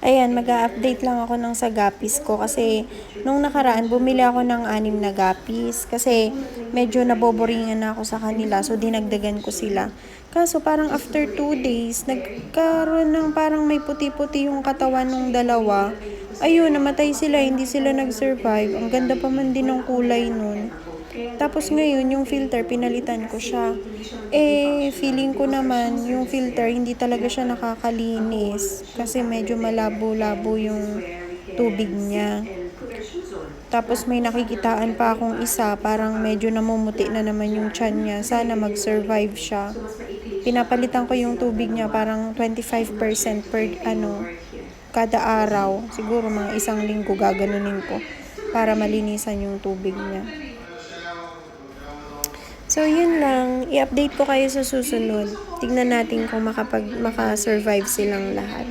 Ayan, mag update lang ako ng sa gapis ko kasi nung nakaraan bumili ako ng anim na gapis kasi medyo naboboringan na ako sa kanila so dinagdagan ko sila. Kaso parang after 2 days, nagkaroon ng parang may puti-puti yung katawan ng dalawa. Ayun, namatay sila, hindi sila nag-survive. Ang ganda pa man din ng kulay nun. Tapos ngayon, yung filter, pinalitan ko siya. Eh, feeling ko naman, yung filter, hindi talaga siya nakakalinis. Kasi medyo malabo-labo yung tubig niya. Tapos may nakikitaan pa akong isa, parang medyo namumuti na naman yung tiyan niya. Sana mag-survive siya. Pinapalitan ko yung tubig niya, parang 25% per, ano, kada araw. Siguro mga isang linggo gaganunin ko para malinisan yung tubig niya. So, yun lang. I-update ko kayo sa susunod. Tignan natin kung makapag, makasurvive silang lahat.